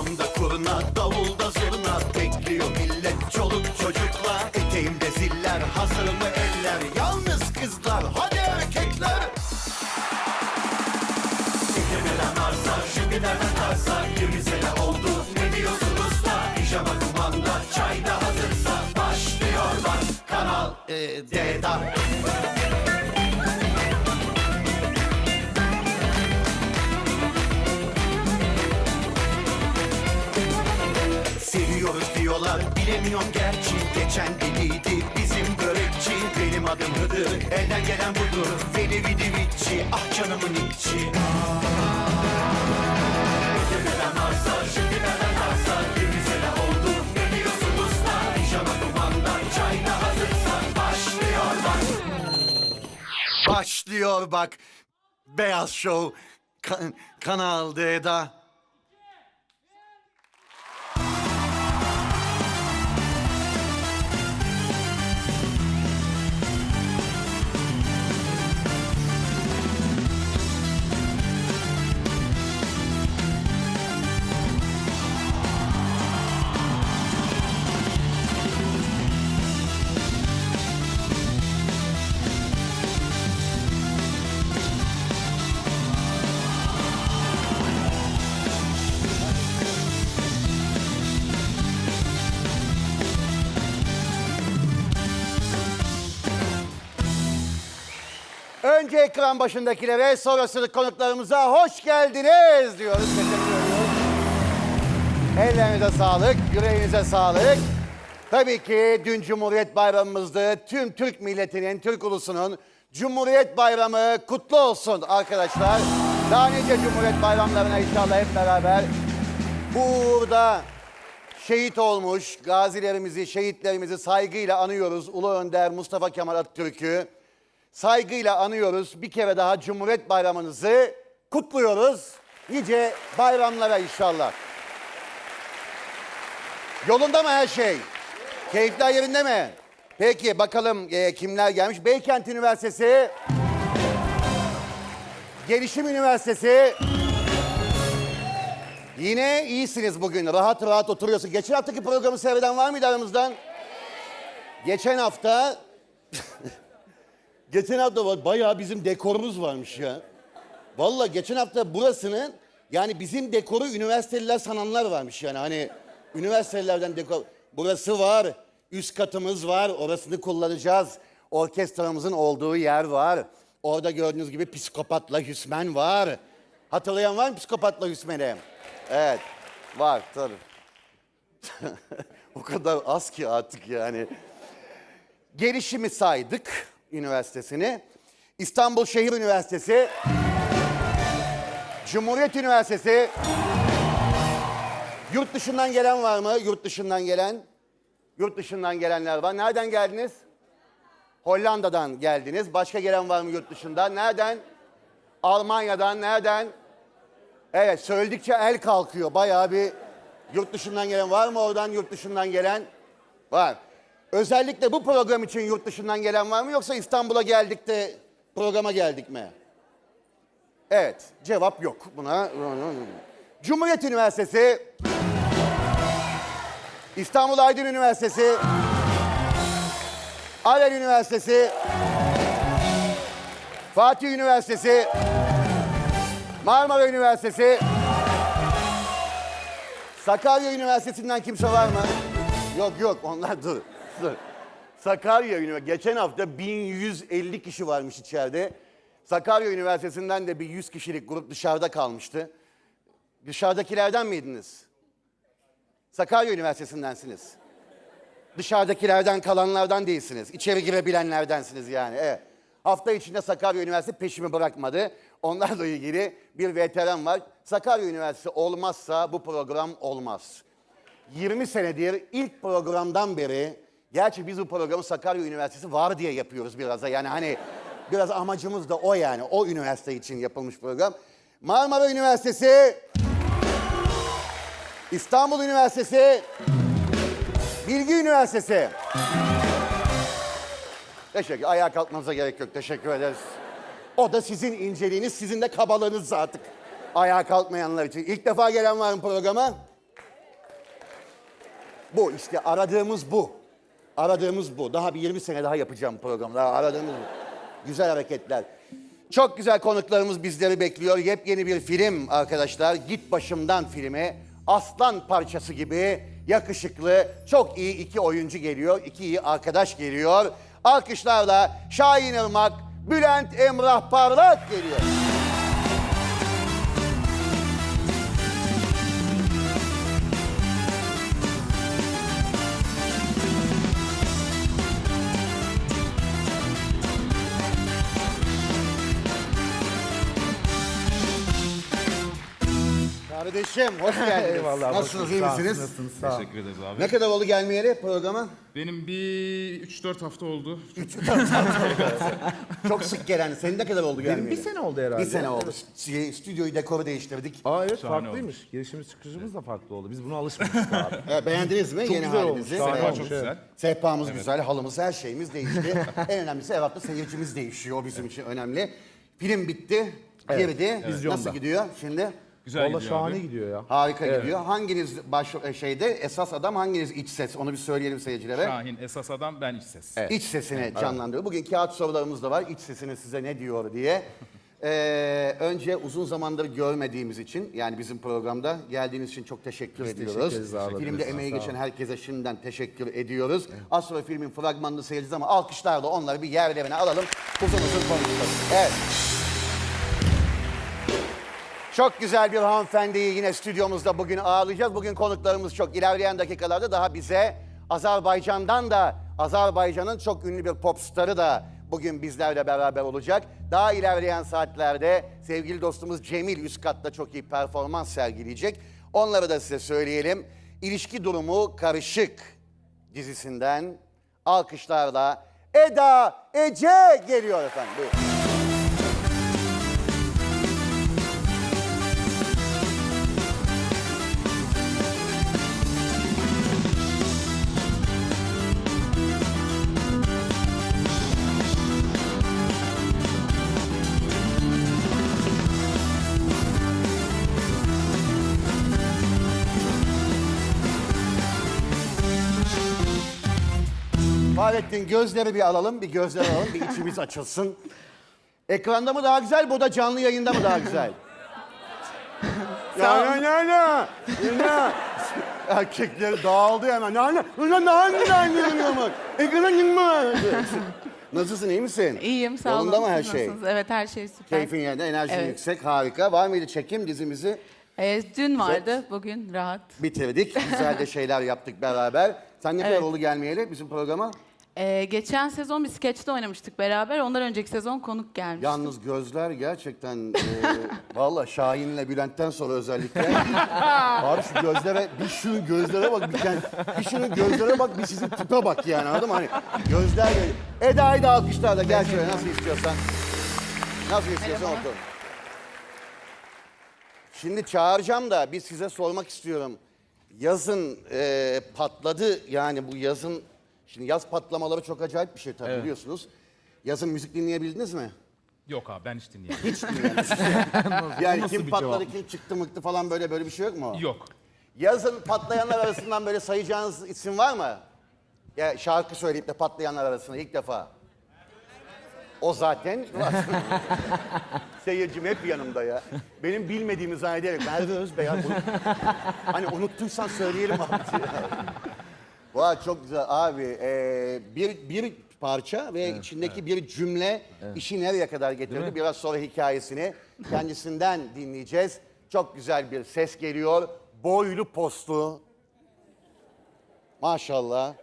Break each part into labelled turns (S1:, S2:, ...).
S1: Kafamda kurna davulda zurna.
S2: Bekliyor millet çoluk çocukla Eteğimde ziller hazır mı eller. Yalnız kızlar hadi erkekler. Tekemeden arsa jübilerden tarsa. Kimsele
S1: oldu ne diyorsunuz da Pijama kumanda çayda hazırsa Başlıyorlar Kanal e, D'da Geçen deliydi bizim börekçi Benim adım Hıdır elden gelen budur. Veli vidi vici ah canımın içi. Neden varsa şimdi nereden kalsa 20 sene oldu ne diyorsun usta Pijama kumanda çay da Başlıyor bak Başlıyor bak Beyaz Show kan- Kanal D'da
S2: Önce ekran başındakilere, sonrasında konuklarımıza hoş geldiniz diyoruz. Teşekkür. Ellerinize sağlık, yüreğinize sağlık. Tabii ki dün Cumhuriyet Bayramımızdı. Tüm Türk milletinin, Türk ulusunun Cumhuriyet Bayramı kutlu olsun arkadaşlar. Daha nice Cumhuriyet Bayramlarına inşallah hep beraber. Burada şehit olmuş gazilerimizi, şehitlerimizi saygıyla anıyoruz. Ulu Önder Mustafa Kemal Atatürk'ü saygıyla anıyoruz. Bir kere daha Cumhuriyet Bayramınızı kutluyoruz. Nice bayramlara inşallah. Yolunda mı her şey? Keyifler yerinde mi? Peki bakalım e, kimler gelmiş? Beykent Üniversitesi, Gelişim Üniversitesi. Yine iyisiniz bugün. Rahat rahat oturuyorsun. Geçen haftaki programı seyreden var mıydı aramızdan? Geçen hafta Geçen hafta bayağı bizim dekorumuz varmış ya. Vallahi geçen hafta burasının yani bizim dekoru üniversiteliler sananlar varmış yani hani üniversitelerden dekor. Burası var, üst katımız var, orasını kullanacağız. Orkestramızın olduğu yer var. Orada gördüğünüz gibi psikopatla Hüsmen var. Hatırlayan var mı psikopatla Hüsmen'i? Evet, var tabii. o kadar az ki artık yani. Gelişimi saydık üniversitesini. İstanbul Şehir Üniversitesi. Cumhuriyet Üniversitesi. Yurt dışından gelen var mı? Yurt dışından gelen. Yurt dışından gelenler var. Nereden geldiniz? Hollanda'dan geldiniz. Başka gelen var mı yurt dışından? Nereden? Almanya'dan. Nereden? Evet söyledikçe el kalkıyor. Bayağı bir yurt dışından gelen var mı oradan yurt dışından gelen? Var. Özellikle bu program için yurt dışından gelen var mı yoksa İstanbul'a geldik de programa geldik mi? Evet, cevap yok buna. Cumhuriyet Üniversitesi, İstanbul Aydın Üniversitesi, Alel Üniversitesi, Fatih Üniversitesi, Marmara Üniversitesi, Sakarya Üniversitesi'nden kimse var mı? Yok yok onlar dur. Dur. Sakarya Üniversitesi. Geçen hafta 1150 kişi varmış içeride. Sakarya Üniversitesi'nden de bir 100 kişilik grup dışarıda kalmıştı. Dışarıdakilerden miydiniz? Sakarya Üniversitesi'ndensiniz. Dışarıdakilerden kalanlardan değilsiniz. İçeri girebilenlerdensiniz yani. Evet. Hafta içinde Sakarya Üniversitesi peşimi bırakmadı. Onlarla ilgili bir veteran var. Sakarya Üniversitesi olmazsa bu program olmaz. 20 senedir ilk programdan beri, gerçi biz bu programı Sakarya Üniversitesi var diye yapıyoruz biraz da. Yani hani biraz amacımız da o yani. O üniversite için yapılmış program. Marmara Üniversitesi, İstanbul Üniversitesi, Bilgi Üniversitesi. Teşekkür. Ayağa kalkmanıza gerek yok. Teşekkür ederiz. O da sizin inceliğiniz, sizin de kabalığınız artık. Ayağa kalkmayanlar için. İlk defa gelen var mı programa? Bu işte aradığımız bu. Aradığımız bu. Daha bir 20 sene daha yapacağım programı. Daha aradığımız bu. Güzel hareketler. Çok güzel konuklarımız bizleri bekliyor. Yepyeni bir film arkadaşlar. Git Başımdan filmi. Aslan parçası gibi yakışıklı, çok iyi iki oyuncu geliyor. iki iyi arkadaş geliyor. Alkışlarla Şahin Irmak, Bülent Emrah Parlak geliyor. Kardeşim hoş geldiniz.
S3: Eyvallah.
S2: Nasılsınız, iyi
S3: Sağ
S2: misiniz?
S3: Nasılsınız? Sağ olun.
S4: Teşekkür ederiz abi.
S2: Ne kadar oldu gelmeyeli programa?
S4: Benim bir 3-4 hafta oldu.
S2: Çok sık gelen. Senin ne kadar oldu
S3: Benim
S2: gelmeyeli?
S3: bir sene oldu herhalde.
S2: Bir sene oldu. Stü- Stüdyoyu, dekoru değiştirdik.
S3: Aa evet
S4: Şahane
S3: farklıymış. Girişimiz çıkışımız da farklı oldu. Biz buna alışmıştık abi.
S2: Evet, beğendiniz mi
S3: Çok
S2: yeni
S3: güzel
S2: halimizi?
S3: olmuş, şahane
S4: Sehpa
S3: olmuş.
S4: çok güzel.
S2: Sehpamız güzel, halımız, her şeyimiz değişti. en önemlisi Evat'ta seyircimiz değişiyor. O bizim için önemli. Film bitti, girdi.
S3: Vizyonda.
S2: Nasıl gidiyor şimdi?
S4: Güzel
S3: Valla
S4: gidiyor
S3: şahane
S4: abi.
S3: gidiyor ya.
S2: Harika gidiyor. Hanginiz baş e, şeyde esas adam hanginiz iç ses? Onu bir söyleyelim seyircilere.
S4: Şahin esas adam ben iç ses.
S2: İç sesini canlandırıyor. Bugün kağıt sorularımız da var. İç sesini size ne diyor diye. Ee, önce uzun zamandır görmediğimiz için yani bizim programda geldiğiniz için çok teşekkür ediyoruz.
S3: teşekkür ederiz, ağırladınız.
S2: Filmde emeği geçen herkese şimdiden teşekkür ediyoruz. Az sonra filmin fragmanını seyredeceğiz ama alkışlarla onları bir yerlerine alalım. Uzun uzun konuşalım. Evet. Çok güzel bir hanımefendiyi yine stüdyomuzda bugün ağırlayacağız. Bugün konuklarımız çok. İlerleyen dakikalarda daha bize Azerbaycan'dan da Azerbaycan'ın çok ünlü bir popstarı da bugün bizlerle beraber olacak. Daha ilerleyen saatlerde sevgili dostumuz Cemil üst katta çok iyi performans sergileyecek. Onları da size söyleyelim. İlişki durumu karışık dizisinden alkışlarla Eda Ece geliyor efendim. Buyurun. Fahrettin gözleri bir alalım, bir gözleri alalım, bir içimiz açılsın. Ekranda mı daha güzel, bu da canlı yayında mı daha güzel? ya ya ya ya ya Erkekler dağıldı hemen. Ya ya ya ya ya ya Ekrana girme. Nasılsın, iyi misin?
S5: İyiyim sağ olun.
S2: Yolunda mı her
S5: Siz
S2: şey?
S5: nasılsınız? Evet her şey süper.
S2: Keyfin yerinde, enerjin
S5: Evet.
S2: yüksek, harika. Var mıydı çekim dizimizi?
S5: Ee, dün vardı, bugün rahat.
S2: Bitirdik. Güzel de şeyler yaptık beraber. Sen ne kadar
S5: Evet.
S2: oldu gelmeyeli bizim programa?
S5: Ee, geçen sezon bir skeçte oynamıştık beraber. Ondan önceki sezon konuk gelmişti.
S2: Yalnız gözler gerçekten e, valla Şahin'le Bülent'ten sonra özellikle. Abi şu gözlere, bir şu gözlere bak, bir, bir şunun gözlere bak, bir sizin tipe bak yani anladın mı? Hani gözler. Eda'yı da alkışlarla gel şöyle nasıl istiyorsan. Nasıl istiyorsan
S5: Merhaba.
S2: otur. Şimdi çağıracağım da bir size sormak istiyorum. Yazın e, patladı yani bu yazın, şimdi yaz patlamaları çok acayip bir şey tabii biliyorsunuz. Yazın müzik dinleyebildiniz mi?
S4: Yok abi ben hiç dinleyemem.
S2: Hiç dinleyemedim. yani
S3: nasıl
S2: kim
S3: bir
S2: patladı,
S3: cevap?
S2: kim çıktı mıktı falan böyle böyle bir şey yok mu?
S4: Yok.
S2: Yazın patlayanlar arasından böyle sayacağınız isim var mı? Ya şarkı söyleyip de patlayanlar arasında ilk defa. O zaten var. Seyircim hep yanımda ya. Benim bilmediğimi zannederek Merve Özbey ya. bunu- Hani unuttuysan söyleyelim abi. Vay çok güzel abi. Ee, bir, bir parça ve içindeki bir cümle işi nereye kadar getirdi? Biraz sonra hikayesini kendisinden dinleyeceğiz. Çok güzel bir ses geliyor. Boylu postlu. Maşallah.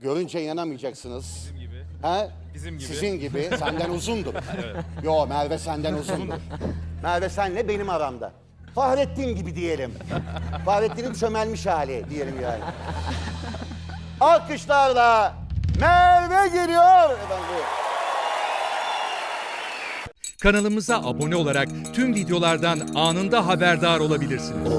S2: Görünce inanamayacaksınız.
S4: Bizim gibi.
S2: Ha?
S4: Bizim gibi.
S2: Sizin gibi. Senden uzundur. Yo Merve senden uzundur. Merve senle benim aramda. Fahrettin gibi diyelim. Fahrettin'in çömelmiş hali diyelim yani. Alkışlarla Merve geliyor. Efendim.
S6: Kanalımıza abone olarak tüm videolardan anında haberdar olabilirsiniz.